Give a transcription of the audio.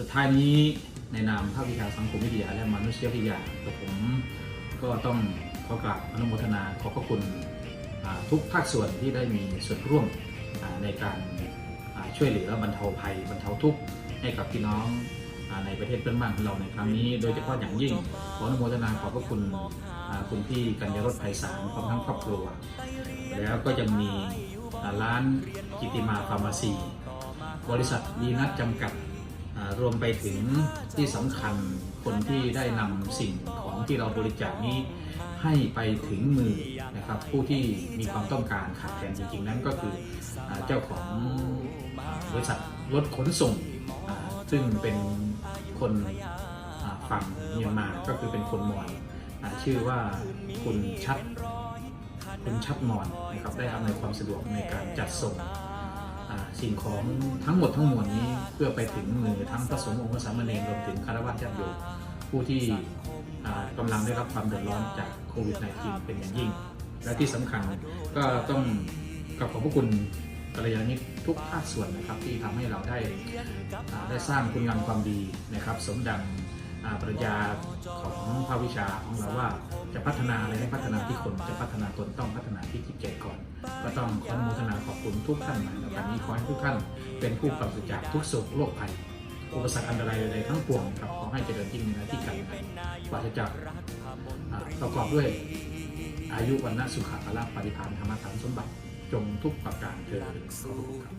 สุดท้ายนี้ในนามภาควิชาสังคมวิทยาและมนุษยวิทยากับผมก็ต้องขอกราบอนุโมทนาขอบพระคุณทุกภาคส่วนที่ได้มีส่วนร่วมในการช่วยเหลือบรรเทาภัยบรรเทาทุกข์ให้กับพี่น้องในประเทศเพื่อนบ้านของเราในครั้งนี้ โดยเฉพาะอย่างยิ่งขออนุโมทนาขอบพระคุณคุณพี่กัญญารสไพศาลพร้อมทั้งครอบครัว แล้วก็ยังมีร้านกิติมาฟาร์มาซี บริษัทดีนัทจำกัด รวมไปถึงที่สำคัญคนที่ได้นำสิ่งของที่เราบริจาคนี้ให้ไปถึงมือนะครับผู้ที่มีความต้องการขาดแคลนจริงๆ นั้นก็คืออเจ้าของบริษัทรถขนส่ง ซึ่งเป็นคนฝั่งเมียนมาก็คือเป็นคนมอญชื่อว่าคุณชัดคุณชัดมอนนะครับได้อำนวยความสะดวกในการจัดส่ง สิ่งของทั้งหมดทั้งมวลนี้เพื่อไปถึงมือทั้งพระสงฆ์องค์พระสามเณรรวมถึงคารวะญาติโยมผู้ที่อ่ากำลังได้รับความเดือดร้อนจากโควิด -19 เป็นอย่างยิ่ง และที่สำคัญก็ต้องกับขอบพระคุณกัลยาณมิตรทุกภาคส่วนนะครับที่ทำให้เราได้ได้สร้างคุณงามความดีนะครับ สมดังปรัชญาของภาควิชาของเราว่าจะพัฒนาอะไรให้พัฒนาที่คนจะพัฒนาตนต้องพัฒนาที่จิตใจ ต้องขออนุโมทนาขอบคุณทุกท่านมาในวันนี้ขอให้ทุกท่านเป็นผู้ปราศจากทุกโศกโรคภัยอุปสรรคอันตรายใดๆทั้งปวงครับขอให้เจริญยิ่งในหน้าที่การงานปราศจากอ่าประกอบด้วยอายุวันนะสุขะพละปฏิภาณธรรมธรรมสมบัติจงทุกประการเถิดขอบคุณครับ